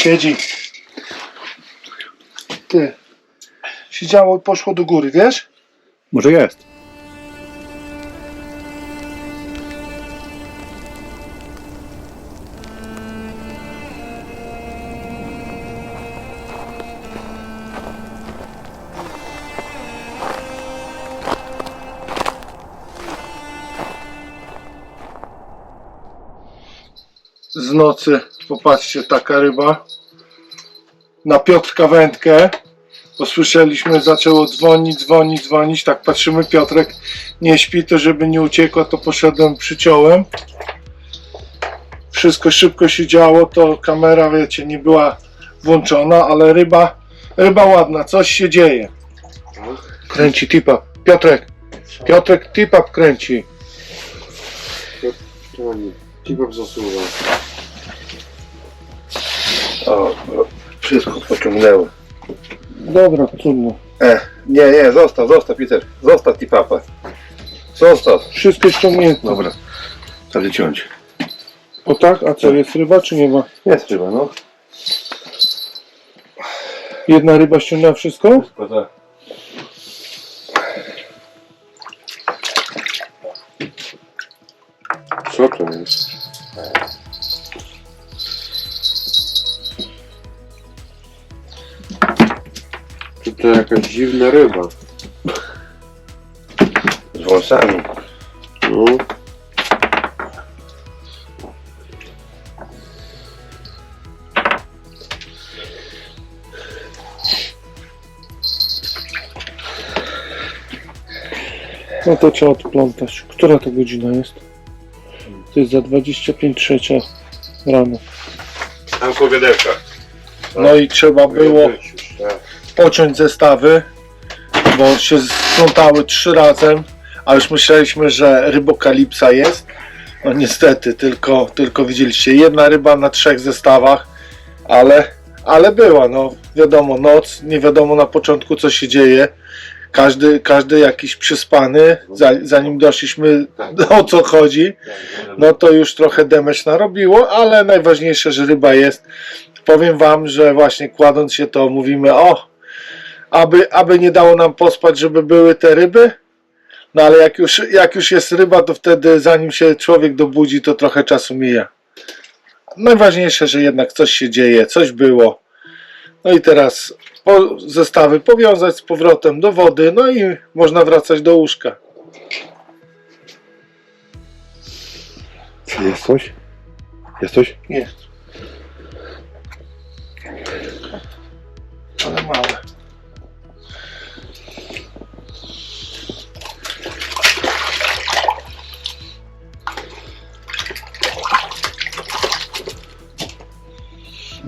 Siedzi. Ty. Siedziało poszło do góry, wiesz? Może jest. z nocy. Popatrzcie, taka ryba. Na Piotrka wędkę. Posłyszeliśmy, zaczęło dzwonić, dzwonić, dzwonić. Tak patrzymy, Piotrek nie śpi, to żeby nie uciekło, to poszedłem, przyciąłem. Wszystko szybko się działo, to kamera, wiecie, nie była włączona, ale ryba, ryba ładna, coś się dzieje. Kręci tipa. Piotrek, Piotrek tipa kręci. Kibab zasuwa. O, wszystko pociągnęło. Dobra, trudno. E, nie, nie, zostaw, zostaw Peter. Zostaw ti papa. Zostaw. Wszystko ściągnięte. Dobra. Trzeba wyciąć. O tak? A co, jest ryba czy nie ma? Jest ryba, no. Jedna ryba ściągnęła wszystko? Tylko tak. Co to jest? To, to jakaś dziwna ryba. Z wąsami. No. No to trzeba odplątać. Która to godzina jest? To jest za 25 trzecia rano. Tam po wiaderkach. No i trzeba było. Pociąć zestawy, bo się splątały trzy razem, a już myśleliśmy, że rybokalipsa jest. No niestety, tylko, tylko widzieliście, jedna ryba na trzech zestawach, ale, ale była, no wiadomo, noc, nie wiadomo na początku co się dzieje. Każdy, każdy jakiś przyspany, za- zanim doszliśmy o co chodzi, no to już trochę demesz narobiło, ale najważniejsze, że ryba jest. Powiem wam, że właśnie kładąc się to mówimy, o, aby, aby nie dało nam pospać, żeby były te ryby. No ale jak już, jak już jest ryba, to wtedy zanim się człowiek dobudzi, to trochę czasu mija. Najważniejsze, że jednak coś się dzieje, coś było. No i teraz po, zestawy powiązać z powrotem do wody, no i można wracać do łóżka. Jest coś? Jest coś? Jest. Ale małe.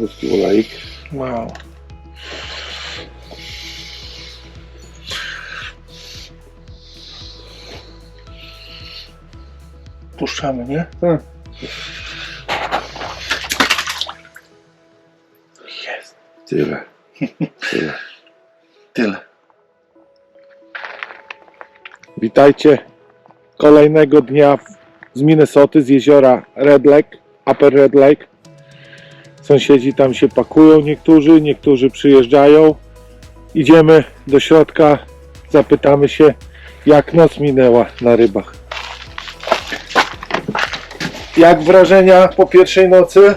Ruski olejek. Wow. Puszczamy, nie? Tak. Jest. Tyle. Tyle. Tyle. Witajcie kolejnego dnia z Minnesoty, z jeziora Red Lake, Upper Red Lake. Sąsiedzi tam się pakują niektórzy, niektórzy przyjeżdżają. Idziemy do środka, zapytamy się jak noc minęła na rybach. Jak wrażenia po pierwszej nocy?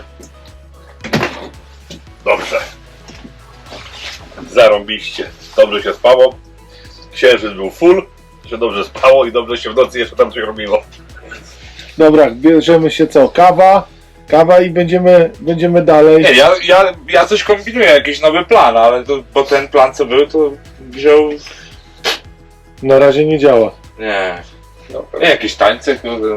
Dobrze. Zarąbiście. Dobrze się spało. Księżyc był full, się dobrze spało i dobrze się w nocy jeszcze tam coś robiło. Dobra, bierzemy się co? Kawa? Kawa i będziemy, będziemy dalej. Nie, ja, ja, ja coś kombinuję, jakiś nowy plan, ale to, bo ten plan co był, to wziął. Na razie nie działa. Nie. Nie, jakieś tańce, kurde.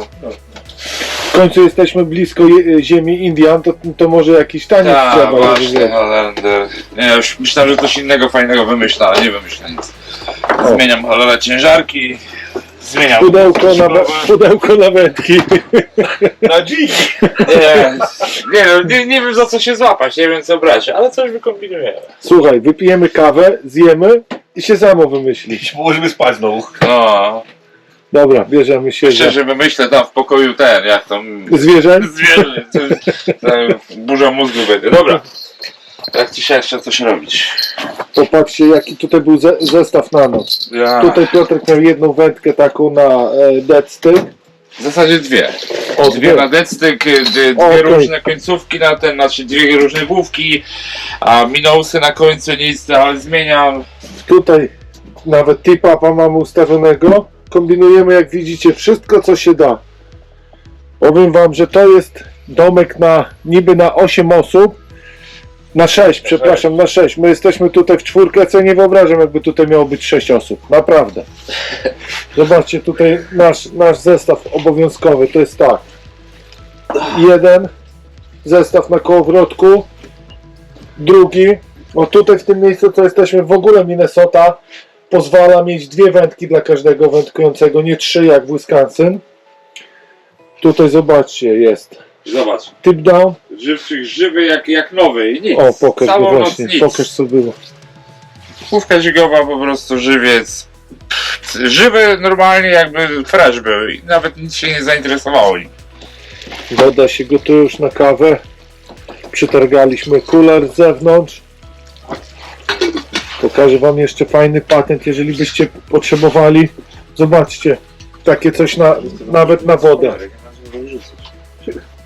W końcu jesteśmy blisko je, ziemi Indian, to, to może jakiś taniec Tak, trzeba. właśnie, żeby- Holender. Nie, już myślałem, że coś innego fajnego wymyślę, ale nie wymyślę nic. Zmieniam ale ciężarki, zmieniam. Pudełko na, pudełko na wędki. Na dziś! Nie, nie, no, nie, nie wiem za co się złapać, nie wiem co brać, ale coś wykombinujemy. Słuchaj, wypijemy kawę, zjemy i się samo wymyśli. Położymy spać znowu. No, Dobra, bierzemy się myślę, za że wymyślę tam w pokoju ten, jak tam zwierzę. zwierzę, to- to burza mózgu będzie. Dobra, Jak ci się jeszcze coś robić? Popatrzcie, jaki tutaj był ze zestaw na noc. Ja... Tutaj Piotrek miał jedną wędkę taką na e, deadstick. W zasadzie dwie. O, Dwie na deadstick, y, dwie, dwie Okej. różne końcówki na ten, znaczy dwie różne główki, a minusy na końcu nic, ale zmieniam. Tutaj nawet tip-upa mamy ustawionego. Kombinujemy, jak widzicie, wszystko, co się da. Powiem wam, że to jest domek na niby na 8 osób. Na 6, przepraszam, na 6. My jesteśmy tutaj w czwórkę, co nie wyobrażam, jakby tutaj miało być 6 osób. Naprawdę. Zobaczcie, tutaj nasz, nasz zestaw obowiązkowy to jest tak. Jeden zestaw na kołowrotku, drugi. O tutaj w tym miejscu, co jesteśmy w ogóle Minnesota, pozwala mieć dwie wędki dla każdego wędkującego, nie trzy jak w Wisconsin. Tutaj zobaczcie, jest Zobacz, tip down. Żywczyk żywy jak, jak nowy i nic. O, pokaż go Całą właśnie, nic. pokaż co było. Główka dźwigowa po prostu żywiec. Pff, Żywy normalnie jakby fresh był i nawet nic się nie zainteresowało nim. Woda się gotuje już na kawę. Przetargaliśmy kuler z zewnątrz. Pokażę Wam jeszcze fajny patent, jeżeli byście potrzebowali. Zobaczcie, takie coś na, nawet na wodę.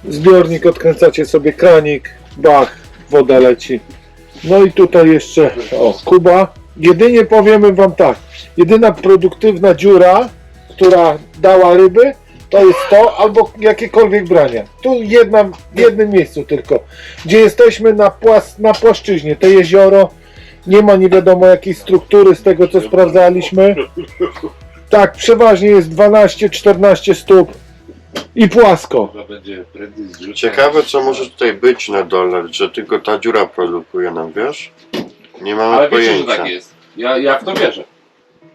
Zbiornik odkręcacie sobie kranik, bach, woda leci. No i tutaj jeszcze, o, Kuba. Jedynie powiemy Wam tak, jedyna produktywna dziura, która dała ryby, to jest to, albo jakiekolwiek brania. Tu jedna, w jednym miejscu tylko. Gdzie jesteśmy na, płas, na płaszczyźnie, to jezioro nie ma nie wiadomo jakiej struktury z tego co sprawdzaliśmy. Tak, przeważnie jest 12-14 stóp i płasko. będzie prędzej zrzucać. Ciekawe co może tutaj być na dole, że tylko ta dziura produkuje nam, wiesz? Nie mamy Ale wiecie, że pojęcia. tak jest. Ja, ja w to wierzę.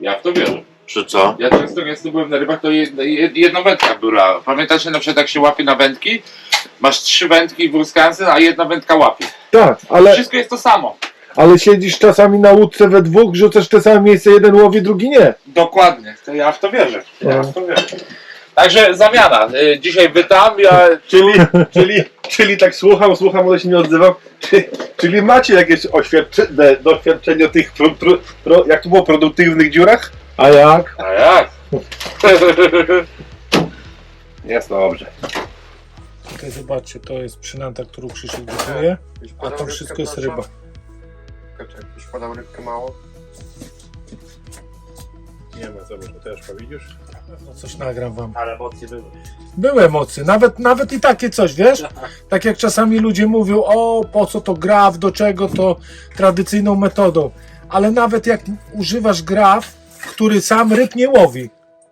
Ja w to wierzę. Czy co? Ja często gęsto byłem na rybach, to jedna, jed- jedna wędka była. Pamiętacie na przykład jak się łapie na wędki? Masz trzy wędki w Wisconsin, a jedna wędka łapie. Tak, ale, Wszystko jest to samo. ale siedzisz czasami na łódce we dwóch, rzucasz te same miejsce, jeden łowi, drugi nie. Dokładnie. To ja w to wierzę. Ja No. w to wierzę. Także zamiana. Y, Dzisiaj wy tam, ja Czyli, czyli, czyli tak słucham, słucham, ale się nie odzywam. Czy, czyli macie jakieś oświadczenie, doświadczenie o tych, pro, pro, pro, jak to było, produktywnych dziurach? A jak? A jak? Jest dobrze. Tutaj zobaczcie, to jest przynęta, którą Krzysiek gotuje, a to wszystko jest ryba. Jakbyś podał rybkę mało? Nie ma co, bo też widzisz? No coś nagram wam. Ale emocje były. Były emocje, nawet, nawet i takie coś, wiesz? Tak jak czasami ludzie mówią, o po co to graf, do czego to tradycyjną metodą. Ale nawet jak używasz graf, który sam ryb nie łowi,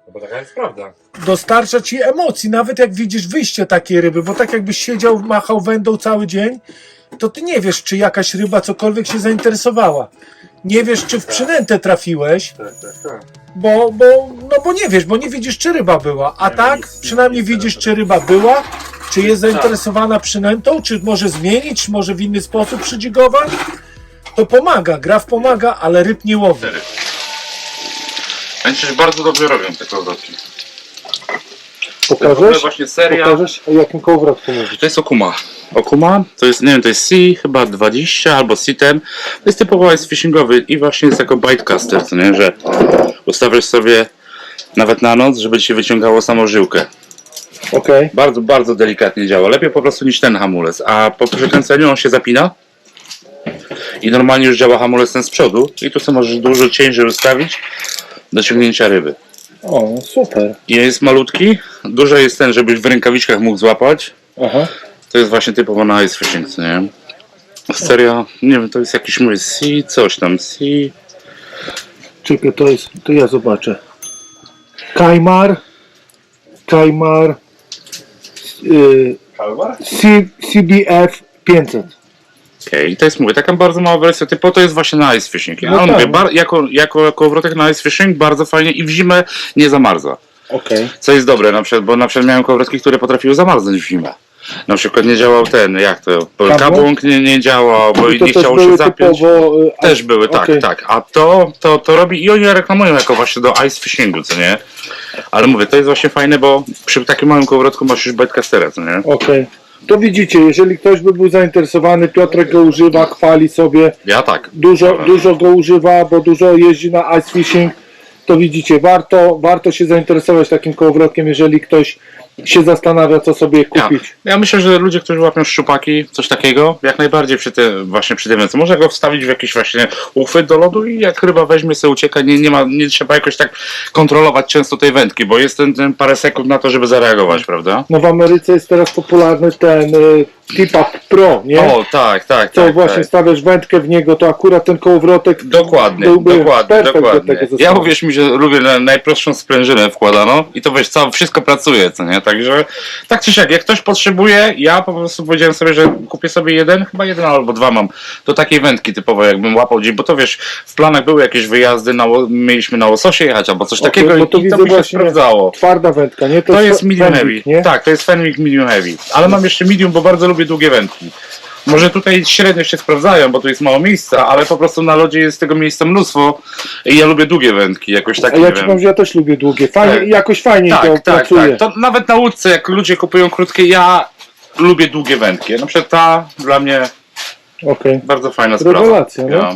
No bo taka jest prawda. dostarcza ci emocji, nawet jak widzisz wyjście takiej ryby, bo tak jakbyś siedział, machał wędą cały dzień, to ty nie wiesz, czy jakaś ryba cokolwiek się zainteresowała. Nie wiesz, czy w przynętę trafiłeś, Tak, tak, tak. bo, bo, no bo nie wiesz, bo nie widzisz, czy ryba była. A tak, przynajmniej widzisz, czy ryba była, czy jest zainteresowana przynętą, czy może zmienić, czy może w inny sposób przydzigować. To pomaga, graf pomaga, ale ryb nie łowi. Będziesz bardzo dobrze robią te kołowrotki. To jest w ogóle Pokażesz? właśnie seria. Pokażesz, o jakim kołowrotku mówisz? To jest Okuma. Okuma to jest, nie wiem, to jest C chyba 20 albo C10. To jest typowo ice fishingowy i właśnie jest jako bitecaster, co nie, że ustawiasz sobie nawet na noc, żeby ci się wyciągało samą żyłkę. Okej. Bardzo, bardzo delikatnie działa. Lepiej po prostu niż ten hamulec. A po przekręceniu on się zapina i normalnie już działa hamulec ten z przodu i tu sobie możesz dużo ciężej ustawić do ciągnięcia ryby. O, super. I jest malutki, duży jest ten, żebyś w rękawiczkach mógł złapać. Aha. To jest właśnie typowo na ice fishing, co nie? Seria, nie wiem, to jest jakiś mój C, coś tam, C. Czekaj, to jest, to ja zobaczę. Kajmar, Kajmar, y? C, CBF 500. Okej, to jest, mówię, taka bardzo mała wersja typu, to jest właśnie na ice fishing. Ja No tak. mówię, bar, jako, jako kołowrotek na ice fishing bardzo fajnie i w zimę nie zamarza. Okej. Co jest dobre na przykład, bo na przykład miałem kołowrotki, które potrafiły zamarznąć w zimę. Na przykład nie działał ten, jak to, Kabłąk? kabłąk nie, nie działał, bo I to nie też chciało się zapiąć. typowo... y, Też były, tak, okej. tak. A to, to, to robi i oni reklamują jako właśnie do ice fishingu, co nie? Ale mówię, to jest właśnie fajne, bo przy takim małym kołowrotku masz już bedcastera, co nie? Okej. To widzicie, jeżeli ktoś by był zainteresowany, Piotrek go używa, chwali sobie, Ja tak. dużo, dużo go używa, bo dużo jeździ na ice fishing, to widzicie, warto, warto się zainteresować takim kołowrotkiem, jeżeli ktoś się zastanawia, co sobie Ja, kupić. ja myślę, że ludzie, którzy łapią szczupaki, coś takiego, jak najbardziej przy tym, właśnie przy tym, można go wstawić w jakiś właśnie uchwyt do lodu i jak ryba weźmie sobie ucieka, nie, nie ma, nie trzeba jakoś tak kontrolować często tej wędki, bo jest ten, ten parę sekund na to, żeby zareagować, prawda? No w Ameryce jest teraz popularny ten Tip-Up Pro, nie? O, tak, tak, Co tak. właśnie tak. stawiasz wędkę w niego, to akurat ten kołowrotek Dokładnie, byłby dokładnie, do dokładnie. tego Ja uwierz mi, że lubię na najprostszą sprężynę wkładano i to wiesz, całe, wszystko pracuje, co nie? Także tak czy siak, jak ktoś potrzebuje, ja po prostu powiedziałem sobie, że kupię sobie jeden, chyba jeden albo dwa mam, do takiej wędki typowo, jakbym łapał gdzieś, bo to wiesz, w planach były jakieś wyjazdy, na, mieliśmy na Łososie jechać albo coś takiego bo i to to, widzę mi się sprawdzało. Twarda wędka, nie? To jest medium heavy. nie? Tak, to jest Fenwick medium heavy. Ale mam jeszcze medium, bo bardzo lubię długie wędki. Może tutaj średnio się sprawdzają, bo tu jest mało miejsca, ale po prostu na lodzie jest tego miejsca mnóstwo i ja lubię długie wędki, jakoś tak nie ja wiem. ci powiem, że ja też lubię długie. Fajnie, Tak. jakoś fajniej to tak, tak, pracuje. tak. To nawet na łódce, jak ludzie kupują krótkie, ja lubię długie wędki. Na przykład ta dla mnie Okej. bardzo fajna sprawa. Rewelacja, no. Ja.